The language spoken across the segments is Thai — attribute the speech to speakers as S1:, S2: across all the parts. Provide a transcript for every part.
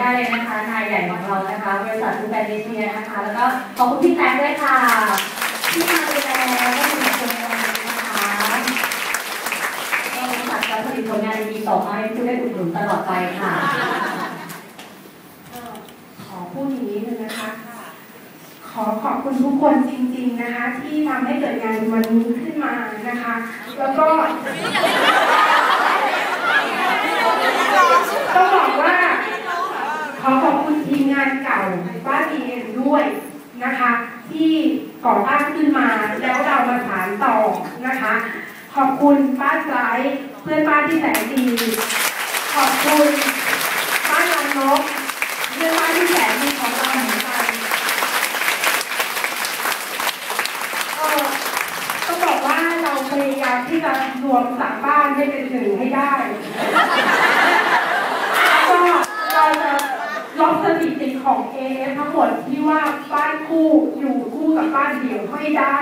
S1: ได้เลยนะคะนายใหญ่ของเรานะคะบริษัทลูแบนเดเชียนะคะ แล้วก็ขอบคุณพี่แจ๊คด้วยค่ะที่มาดูแลและสนับสนุนนะคะบริษัทจะผลิตผลงานดีๆต่อมาให้ผู้ได้อุดหนุนตลอดไปค่ะ
S2: ขอพูดอย่างนี้เลยนะคะ ขอขอบคุณทุกคนจริง ๆนะคะ ที่ทำให้เกิดงานวันนี้ขึ้นมานะคะ แล้วก็ ต้องบอกว่า ขอขอบคุณทีมงานเก่าบ้าน ด้วยนะคะ ที่ก่อตั้งขึ้นมาแล้วเรามาสานต่อนะคะ ขอบคุณบ้านไร้เพื่อนบ้านที่แสนดี ขอบคุณบ้านลังนกเพื่อนบ้านที่แสนดีของเราเหมือนกันเอ่อต้องบอกว่าเราพยายามที่จะรวมสามบ้านให้เป็นหนึ่งให้ได้ ก็เราจะ ลบสถิติของ AF ทั้งหมดที่ว่าบ้านคู่อยู่คู่กับบ้านเดี่ยวให้ได้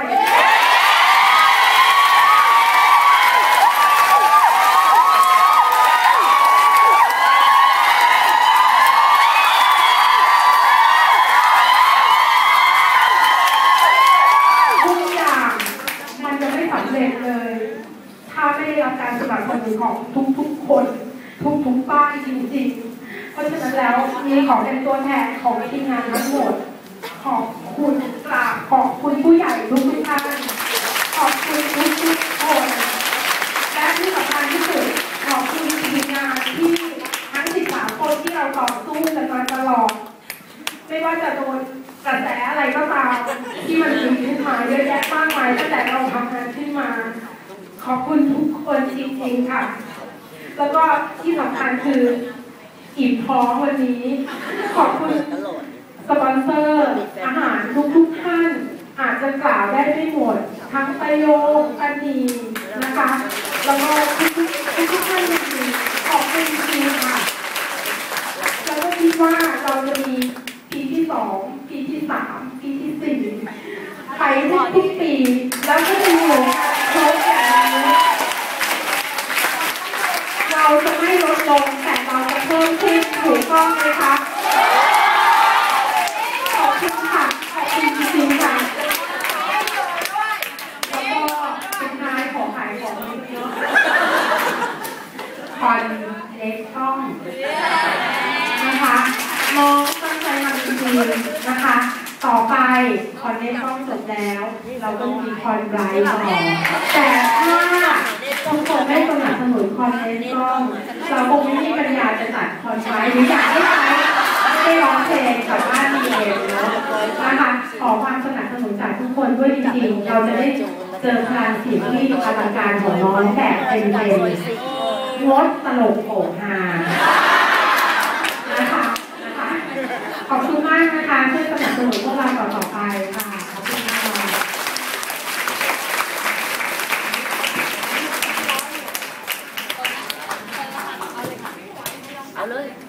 S2: ทุกอย่างมันจะไม่สำเร็จเลยถ้าไม่ได้รับการสนับสนุนของทุกๆคน ทุกๆบ้านจริงๆ เพราะฉะนั้นแล้วมีขอเป็นตัวแทนของทีมงานทั้งหมด ขอบคุณกราบขอบคุณผู้ใหญ่ทุกท่านขอบคุณทุกคนและที่สำคัญที่สุดขอบคุณทีมงานที่ทั้ง 13 คนที่เราต่อสู้กันมาตลอด ไม่ว่าจะโดนกระแสอะไรก็ตามที่มันมีขึ้นมาเยอะแยะมากมายตั้งแต่เราทำงานขึ้นมา ขอบคุณทุกคนจริงๆค่ะ แล้วก็ที่สำคัญคือ อิ่มท้องวันนี้ ขอบคุณสปอนเซอร์ อาหารทุกๆท่าน อาจจะกล่าวได้ไม่หมด ทั้งประโยคอันดีนะคะ แล้วก็ทุกๆทุกท่านจริงๆขอบคุณจริงค่ะแล้วก็คิดว่าเราจะมีปีที่สองปีที่สามปีที่สี่ไปทุกปีแล้วก็จะอยู่ค้ชแบบนี้เราจะไม่ลดลง พิ่มขึ้นถูกต้องไหมคะขอบคุณค่ะขอบคุณจริงๆค่ะแล้วก็สุดท้ายของขายของเดียวคอนเล็กต้องนะคะน้องตั้งใจทำจริงๆนะคะ ต่อไปคอนเนคต้องจบแล้ว เราก็มีคอนไบรท์ต่อแต่ถ้าทุกคนไม่สนับสนุนคอนเนคต้องเราคงไม่มีปัญญ อนไบรท์หรืออยากให้ใช้ไม่ได้ร้องเพลงกับบ้านดีเองเนาะนะคะขอความสนับสนุนจากทุกคนด้วยจริงๆเราจะได้เจอพลังเสียงที่อลังการของน้องแบบเต็มๆงดตลกโผฮา i Hello.